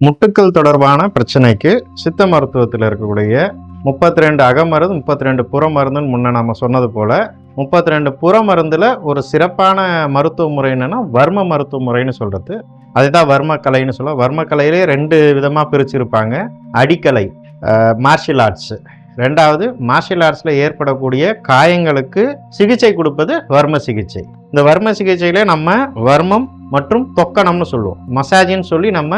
முட்டுக்கள் தொடர்பான பிரச்சனைக்கு சித்த மருத்துவத்தில் இருக்கக்கூடிய முப்பத்தி ரெண்டு அகமருந்து முப்பத்தி ரெண்டு புற மருந்துன்னு முன்ன நம்ம சொன்னது போல முப்பத்தி ரெண்டு புற மருந்தில் ஒரு சிறப்பான மருத்துவ முறை என்னன்னா வர்ம மருத்துவ முறைன்னு சொல்கிறது அதுதான் வர்ம கலைன்னு சொல்லுவோம் வர்ம கலையிலே ரெண்டு விதமாக பிரிச்சிருப்பாங்க. அடிக்கலை மார்ஷியல் ஆர்ட்ஸ் ரெண்டாவது மார்ஷியல் ஆர்ட்ஸில் ஏற்படக்கூடிய காயங்களுக்கு சிகிச்சை கொடுப்பது வர்ம சிகிச்சை. இந்த வர்ம சிகிச்சையில நம்ம வர்மம் மற்றும் தொக்கணம்னு சொல்லுவோம். மசாஜின்னு சொல்லி நம்ம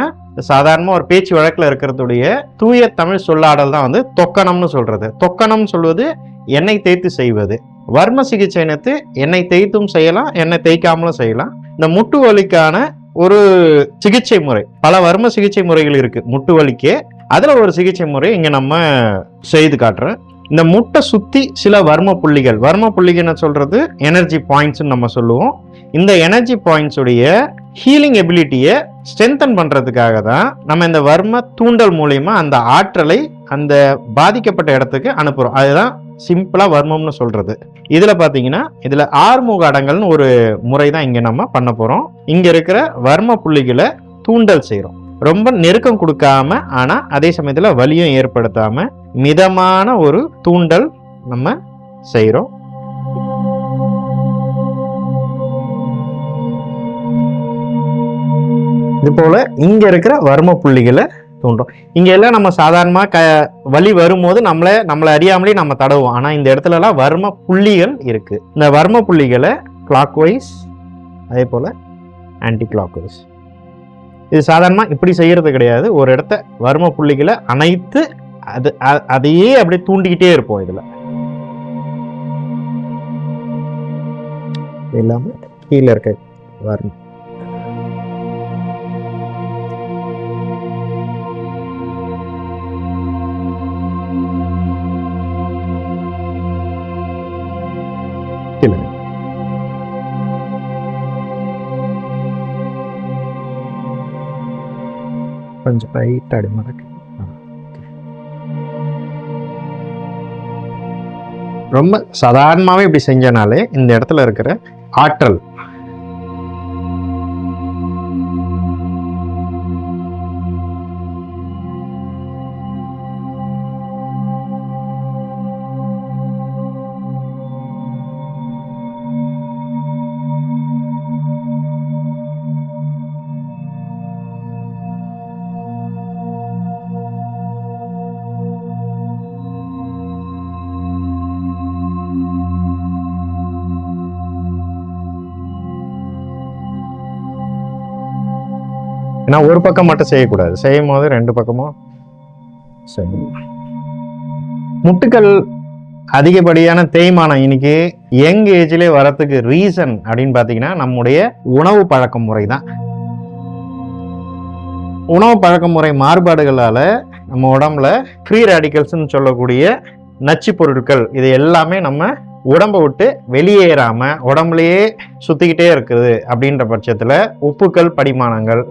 சாதாரணமாக ஒரு பேச்சு வழக்கில் இருக்கிறதுடைய தூய தமிழ் சொல்லாடல் தான் வந்து தொக்கணம்னு சொல்கிறது தொக்கணம் சொல்வது எண்ணெய் தேய்த்து செய்வது. வர்ம சிகிச்சை இனத்து எண்ணெய் தேய்த்தும் செய்யலாம் எண்ணெய் தேய்க்காமலும் செய்யலாம். இந்த முட்டு வலிக்கான ஒரு சிகிச்சை முறை பல வர்ம சிகிச்சை முறைகள் இருக்குது முட்டு வலிக்கே அதில் ஒரு சிகிச்சை முறை இங்கே நம்ம செய்து காட்டுறேன். இந்த முட்டை சுற்றி சில வர்ம புள்ளிகள் வர்ம புள்ளிகள்னு சொல்கிறது எனர்ஜி பாயிண்ட்ஸ்னு நம்ம சொல்லுவோம். இந்த எனர்ஜி பாயிண்ட்ஸுடைய ஹீலிங் எபிலிட்டியை ஸ்ட்ரென்தன் பண்ணுறதுக்காக தான் நம்ம இந்த வர்ம தூண்டல் மூலயமா அந்த ஆற்றலை அந்த பாதிக்கப்பட்ட இடத்துக்கு அனுப்புகிறோம் அதுதான் சிம்பிளாக வர்மம்னு சொல்கிறது இதில் பார்த்தீங்கன்னா இதில் ஆறுமுக அடங்கல்னு ஒரு முறை தான் இங்கே நம்ம பண்ண போகிறோம் இங்கே இருக்கிற வர்ம புள்ளிகளை தூண்டல் செய்கிறோம் ரொம்ப நெருக்கம் கொடுக்காம ஆனால் அதே சமயத்தில் வலியும் ஏற்படுத்தாமல் மிதமான ஒரு தூண்டல் நம்ம செய்கிறோம் இது போல் இங்கே இருக்கிற வர்ம புள்ளிகளை தூண்டும். இங்கே எல்லாம் நம்ம சாதாரணமாக க வலி வரும்போது நம்மளை நம்மளை அறியாமலே நம்ம தடவுவோம். ஆனால் இந்த இடத்துலலாம் வர்ம புள்ளிகள் இருக்குது இந்த வர்ம புள்ளிகளை கிளாக் வைஸ் அதே போல் ஆன்டி கிளாக் வைஸ் இது சாதாரணமாக இப்படி செய்கிறது கிடையாது. ஒரு இடத்த வர்ம புள்ளிகளை அனைத்து அது அதையே அப்படியே தூண்டிக்கிட்டே இருப்போம் இதில். எல்லாமே கீழே இருக்க வர்ம கொஞ்சம் ரைட் மடக்கு ரொம்ப சாதாரணமாகவே இப்படி செஞ்சனாலே இந்த இடத்துல இருக்கிற ஆற்றல் ஏன்னா ஒரு பக்கம் மட்டும் செய்யக்கூடாது. செய்யும் போது ரெண்டு பக்கமும் செய்யணும். முட்டுக்கள் அதிகப்படியான தேய்மானம் இன்னைக்கு யங் ஏஜ்லேயே வரத்துக்கு ரீசன் அப்படின்னு பார்த்தீங்கன்னா நம்முடைய உணவு பழக்க முறை தான் உணவு பழக்க முறை மாறுபாடுகளால் நம்ம உடம்புல ஃப்ரீ ரேடிக்கல்ஸ்ன்னு சொல்லக்கூடிய நச்சு பொருட்கள் இது எல்லாமே நம்ம உடம்பை விட்டு வெளியேறாமல் உடம்புலையே சுற்றிக்கிட்டே இருக்குது அப்படின்ற பட்சத்தில் உப்புக்கள் படிமானங்கள்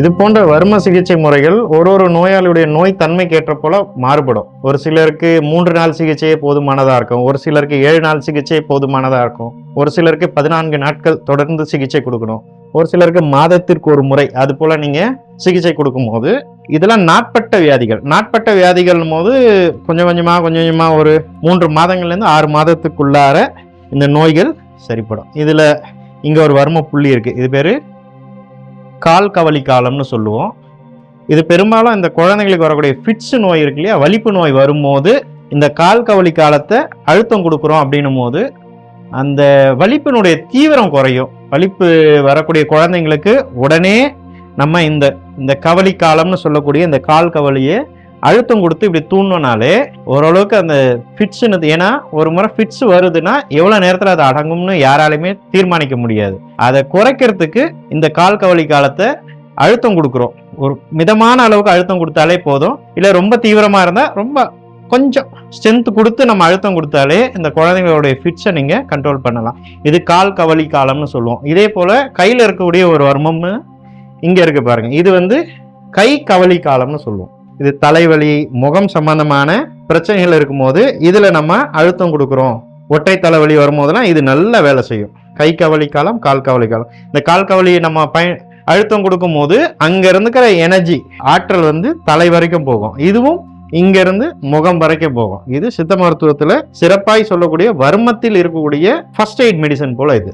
இது போன்ற வர்ம சிகிச்சை முறைகள் ஒரு ஒரு நோயாளியுடைய நோய் தன்மைக்கு ஏற்ற போல மாறுபடும். ஒரு சிலருக்கு மூன்று நாள் சிகிச்சையே போதுமானதா இருக்கும். ஒரு சிலருக்கு ஏழு நாள் சிகிச்சை போதுமானதா இருக்கும். ஒரு சிலருக்கு பதினான்கு நாட்கள் தொடர்ந்து சிகிச்சை கொடுக்கணும். ஒரு சிலருக்கு மாதத்திற்கு ஒரு முறை அது போல நீங்க சிகிச்சை கொடுக்கும்போது இதெல்லாம் நாட்பட்ட வியாதிகள். நாட்பட்ட வியாதிகள் போது கொஞ்சம் கொஞ்சமா கொஞ்சம் கொஞ்சமா ஒரு மூன்று மாதங்கள்லேருந்து ஆறு மாதத்துக்குள்ளார இந்த நோய்கள் சரிப்படும். இதுல இங்க ஒரு வர்ம புள்ளி இருக்கு. இது பேரு கால் கவலி காலம்னு சொல்லுவோம். இது பெரும்பாலும் இந்த குழந்தைங்களுக்கு வரக்கூடிய ஃபிட்ஸ் நோய் இருக்கு இல்லையா? வலிப்பு நோய் வரும்போது இந்த கால் கவலி காலத்தை அழுத்தம் கொடுக்குறோம் அப்படின்னும் போது அந்த வலிப்பினுடைய தீவிரம் குறையும். வலிப்பு வரக்கூடிய குழந்தைங்களுக்கு உடனே நம்ம இந்த இந்த கவலி காலம்னு சொல்லக்கூடிய இந்த கால் கவலியை அழுத்தம் கொடுத்து இப்படி தூண்டினாலே ஓரளவுக்கு அந்த ஃபிட்ஸ்னு ஏன்னா ஒரு முறை ஃபிட்ஸ் வருதுன்னா எவ்வளோ நேரத்தில் அது அடங்கும்னு யாராலையுமே தீர்மானிக்க முடியாது. அதை குறைக்கிறதுக்கு இந்த கால் கவலி காலத்தை அழுத்தம் கொடுக்குறோம். ஒரு மிதமான அளவுக்கு அழுத்தம் கொடுத்தாலே போதும். இல்லை ரொம்ப தீவிரமாக இருந்தால் ரொம்ப கொஞ்சம் ஸ்ட்ரென்த் கொடுத்து நம்ம அழுத்தம் கொடுத்தாலே இந்த குழந்தைங்களுடைய ஃபிட்ஸை நீங்கள் கண்ட்ரோல் பண்ணலாம். இது கால் கவலி காலம்னு சொல்லுவோம். இதே போல் கையில் இருக்கக்கூடிய ஒரு வர்மம்னு இங்கே இருக்கு பாருங்கள் இது வந்து கை கவலி காலம்னு சொல்லுவோம். இது தலைவலி முகம் சம்பந்தமான பிரச்சனைகள் இருக்கும்போது இதில் நம்ம அழுத்தம் கொடுக்குறோம். ஒற்றை தலைவலி வரும்போதெல்லாம் இது நல்ல வேலை செய்யும். கை கவலி காலம் கால் கவலி காலம். இந்த கால் கவலியை நம்ம பய அழுத்தம் கொடுக்கும் போது அங்க எனர்ஜி ஆற்றல் வந்து தலை வரைக்கும் போகும். இதுவும் இங்கிருந்து முகம் வரைக்கும் போகும். இது சித்த மருத்துவத்தில் சிறப்பாய் சொல்லக்கூடிய வர்மத்தில் இருக்கக்கூடிய ஃபர்ஸ்ட் எய்ட் மெடிசன் போல இது.